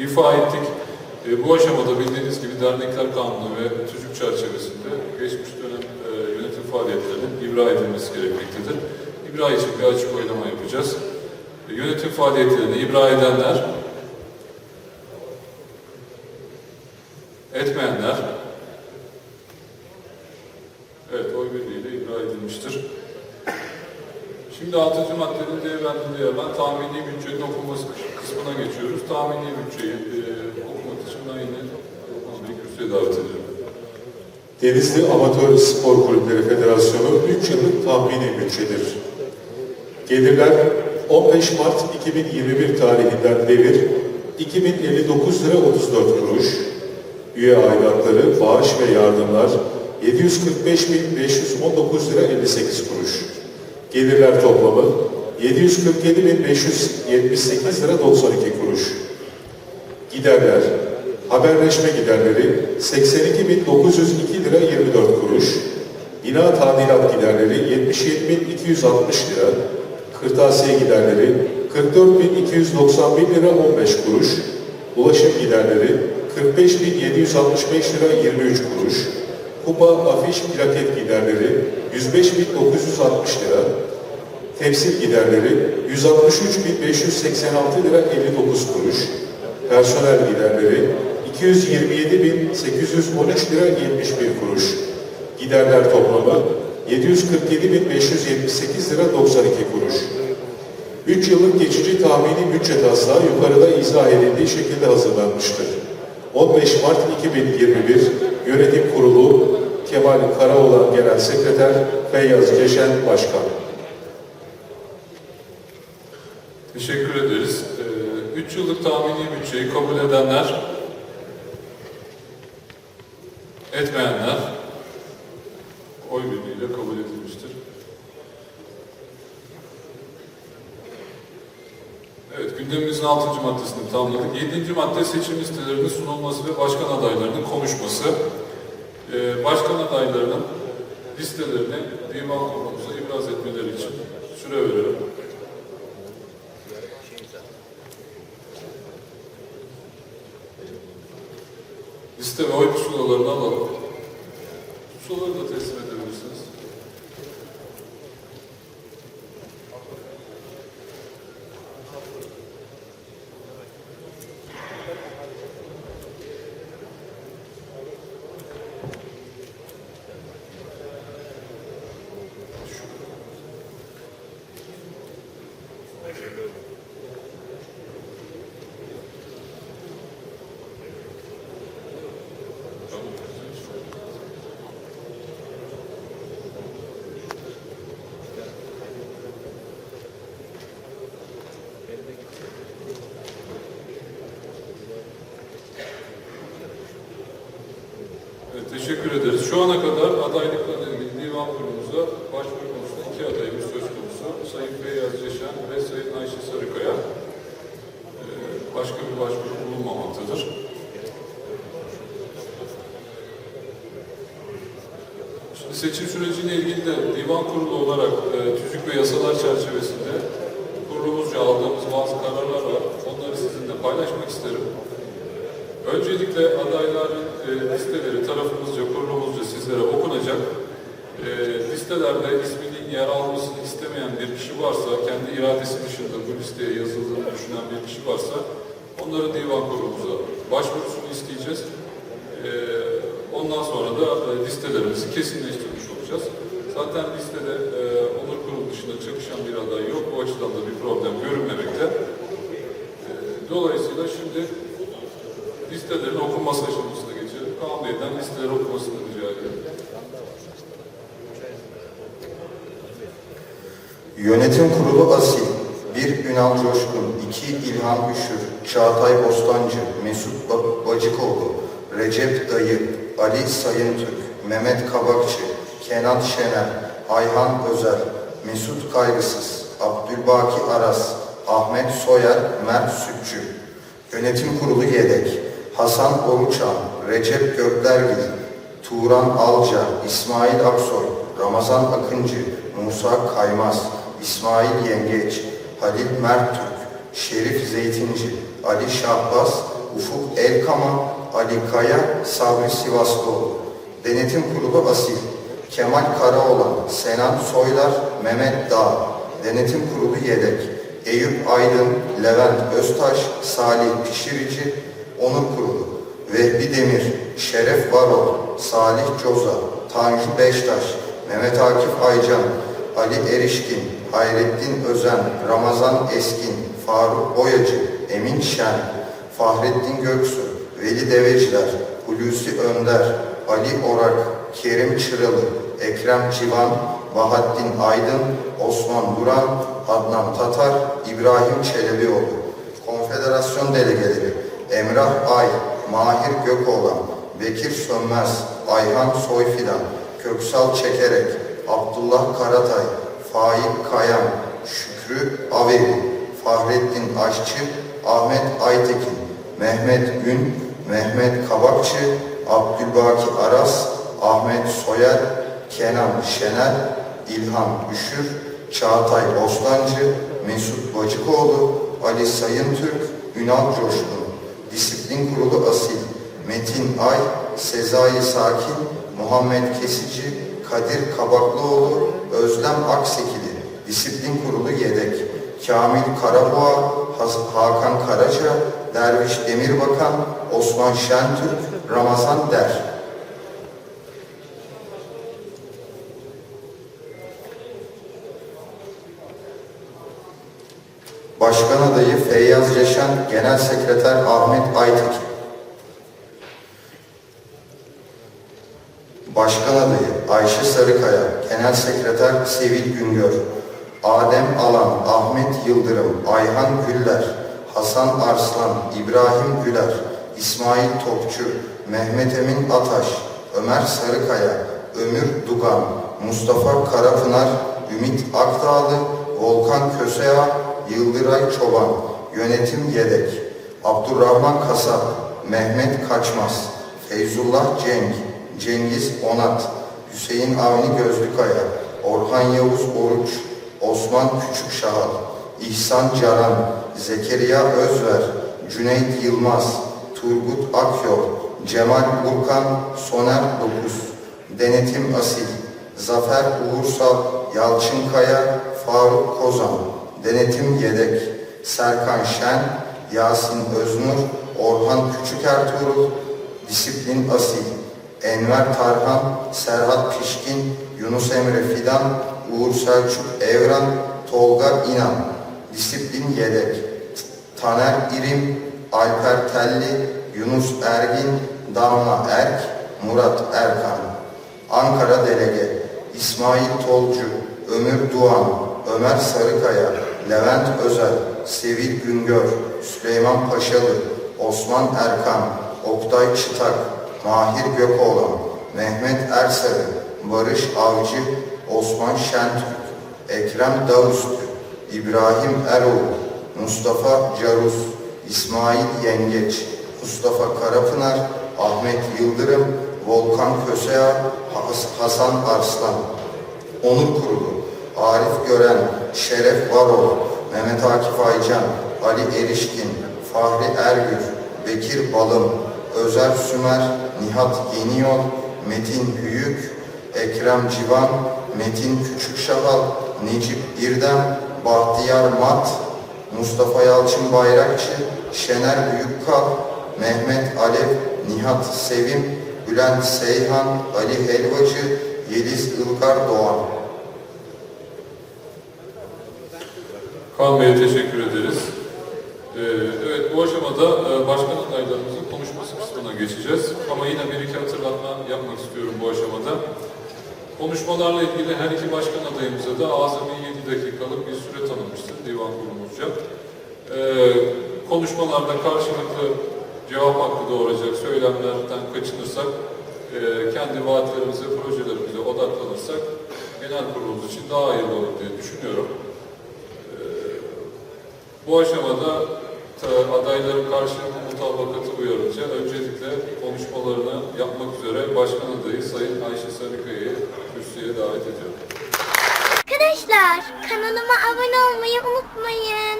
ifa ettik. E, bu aşamada bildiğiniz gibi dernekler kanunu ve tüzük çerçevesinde geçmiş dönem e, yönetim faaliyetlerinin ibra edilmesi gerekmektedir. İbra için bir açık oylama yapacağız. E, yönetim faaliyetlerini ibra edenler, etmeyenler, evet oy birliğiyle ibra edilmiştir. Şimdi 6. maddenin D bendinde yer alan tahmini bütçenin okunması kısmına geçiyoruz. Tahmini bütçeyi e, okumak için yine Osman Bey kürsüye davet ediyorum. Denizli Amatör Spor Kulüpleri Federasyonu 3 yıllık tahmini bütçedir. Gelirler 15 Mart 2021 tarihinden devir 2059 lira 34 kuruş. Üye aidatları, bağış ve yardımlar 745.519 lira 58 kuruş. Gelirler toplamı 747.578 lira 92 kuruş. Giderler, haberleşme giderleri 82.902 lira 24 kuruş, bina tadilat giderleri 77.260 lira, kırtasiye giderleri 44.291 lira 15 kuruş, ulaşım giderleri 45.765 lira 23 kuruş, kupa afiş plaket giderleri 105.960 lira, Temsil giderleri 163.586 lira 59 kuruş. Personel giderleri 227.813 lira 71 kuruş. Giderler toplamı 747.578 lira 92 kuruş. 3 yıllık geçici tahmini bütçe taslağı yukarıda izah edildiği şekilde hazırlanmıştır. 15 Mart 2021 Yönetim Kurulu Kemal Karaoğlan Genel Sekreter Feyyaz Ceşen Başkan. Teşekkür ederiz. 3 yıllık tahmini bütçeyi kabul edenler, etmeyenler oy birliğiyle kabul edilmiştir. Evet, gündemimizin 6. maddesini tamamladık. 7. madde seçim listelerinin sunulması ve başkan adaylarının konuşması. Başkan adaylarının listelerini divan kurulumuza ibraz etmeleri için süre verelim. Liste ve oy pusulalarını alalım. Pusulaları da teslim edebilirsiniz. Evet, teşekkür ederiz. Şu ana kadar adaylıklarla ilgili divan kurulumuza başvuru konusunda iki adayımız söz konusu. Sayın Feyyaz Ceşen ve Sayın Ayşe Sarıkaya. Ee, başka bir başvuru bulunmamaktadır. Şimdi seçim süreciyle ilgili de divan kurulu olarak e, tüzük ve yasalar çerçevesinde kurulumuzca aldığımız bazı kararlar var. Onları sizinle paylaşmak isterim. Öncelikle adayların e, listeleri tarafımızca, kurulumuzca sizlere okunacak. E, listelerde isminin yer almasını istemeyen bir kişi varsa, kendi iradesi dışında bu listeye yazıldığını düşünen bir kişi varsa, onları divan kurulumuza başvurusunu isteyeceğiz. E, ondan sonra da e, listelerimizi kesinleştirmiş olacağız. Zaten listede e, onur kurulu dışında çalışan bir aday yok. Bu açıdan da bir problem görünmemekte. E, dolayısıyla şimdi listelerin okunması. Kaan Bey'den listeleri okumasını rica. Yönetim Kurulu Asil 1. Ünal Coşkun 2. İlhan Üşür Çağatay Bostancı Mesut Ba- Bacıkoğlu Recep Dayı Ali Sayıntürk Mehmet Kabakçı Kenan Şener Ayhan Özer Mesut Kaygısız Abdülbaki Aras Ahmet Soyer Mert Sütçü Yönetim Kurulu Yedek Hasan Oruçan Recep Göklergil Turan Alca İsmail Aksoy Ramazan Akıncı Musa Kaymaz İsmail Yengeç, Halil Merttürk, Şerif Zeytinci, Ali Şahbaz, Ufuk Elkama, Ali Kaya, Sabri Sivaslıoğlu. Denetim Kurulu Asil, Kemal Karaoğlan, Senan Soylar, Mehmet Dağ. Denetim Kurulu Yedek, Eyüp Aydın, Levent Öztaş, Salih Pişirici, Onur Kurulu. Demir, Şeref Varol, Salih Coza, Tanju Beştaş, Mehmet Akif Aycan, Ali Erişkin, Hayrettin Özen, Ramazan Eskin, Faruk Boyacı, Emin Şen, Fahrettin Göksu, Veli Deveciler, Hulusi Önder, Ali Orak, Kerim Çıralı, Ekrem Civan, Bahattin Aydın, Osman Duran, Adnan Tatar, İbrahim Çelebioğlu. Konfederasyon delegeleri Emrah Ay, Mahir Gökoğlan, Bekir Sönmez, Ayhan Soyfidan, Köksal Çekerek, Abdullah Karatay, Faik Kayan, Şükrü Averi, Fahrettin Aşçı, Ahmet Aytekin, Mehmet Gün, Mehmet Kabakçı, Abdülbaki Aras, Ahmet Soyer, Kenan Şener, İlhan Üşür, Çağatay Bostancı, Mesut Bacıkoğlu, Ali Sayıntürk, Ünal Coşkun, Disiplin Kurulu Asil, Metin Ay, Sezai Sakin, Muhammed Kesici, Kadir Kabaklıoğlu, Özlem Aksekili, Disiplin Kurulu Yedek, Kamil Karaboğa, Hakan Karaca, Derviş Demirbakan, Osman Şentürk, Ramazan Der. Başkan adayı Yaşan, Genel Sekreter Ahmet Aytekin. Başkan adayı Ayşe Sarıkaya, Genel Sekreter Sevil Güngör, Adem Alan, Ahmet Yıldırım, Ayhan Güller, Hasan Arslan, İbrahim Güler, İsmail Topçu, Mehmet Emin Ataş, Ömer Sarıkaya, Ömür Dugan, Mustafa Karapınar, Ümit Akdağlı, Volkan Köseağ, Yıldıray Çoban, Yönetim Yedek, Abdurrahman Kasap, Mehmet Kaçmaz, Feyzullah Cenk, Cengiz Onat, Hüseyin Avni Gözlükaya, Orhan Yavuz Oruç, Osman Küçükşahal, İhsan Caran, Zekeriya Özver, Cüneyt Yılmaz, Turgut Akyol, Cemal Burkan, Soner Dokuz, Denetim Asil, Zafer Uğursal, Yalçın Kaya, Faruk Kozan, Denetim Yedek, Serkan Şen, Yasin Öznur, Orhan Küçükertuğrul, Disiplin Asil, Enver Tarhan, Serhat Pişkin, Yunus Emre Fidan, Uğur Selçuk Evran, Tolga İnan, Disiplin Yedek, Taner İrim, Alper Telli, Yunus Ergin, Damla Erk, Murat Erkan. Ankara Delege, İsmail Tolcu, Ömür Doğan, Ömer Sarıkaya, Levent Özel, Sevil Güngör, Süleyman Paşalı, Osman Erkan, Oktay Çıtak, Mahir Gökoğlan, Mehmet Ersarı, Barış Avcı, Osman Şentürk, Ekrem Davustü, İbrahim Erol, Mustafa Carus, İsmail Yengeç, Mustafa Karapınar, Ahmet Yıldırım, Volkan Köseağ, Has- Hasan Arslan. Onur Kurulu, Arif Gören, Şeref Varol, Mehmet Akif Aycan, Ali Erişkin, Fahri Ergür, Bekir Balım, Özer Sümer, Nihat Yeniyol, Metin Büyük, Ekrem Civan, Metin Küçükşahal, Necip İrdem, Bahtiyar Mat, Mustafa Yalçın Bayrakçı, Şener Büyükkal, Mehmet Alev, Nihat Sevim, Bülent Seyhan, Ali Helvacı, Yeliz Ilgar Doğan. Kaan Bey'e teşekkür ederiz. Ee, evet, bu aşamada e, başkan adaylarımızın konuşması kısmına geçeceğiz. Ama yine bir iki hatırlatma yapmak istiyorum bu aşamada. Konuşmalarla ilgili her iki başkan adayımıza da azami 7 dakikalık bir süre tanınmıştır divan kurulumuzca. Ee, konuşmalarda karşılıklı cevap hakkı doğuracak söylemlerden kaçınırsak, e, kendi vaatlerimize, projelerimize odaklanırsak genel kurulumuz için daha hayırlı olur diye düşünüyorum. Bu aşamada e, adayların karşılıklı mutabakatı uyarınca öncelikle konuşmalarını yapmak üzere Başkan adayı Sayın Ayşe Sarıkaya'yı kürsüye davet ediyorum. Arkadaşlar kanalıma abone olmayı unutmayın.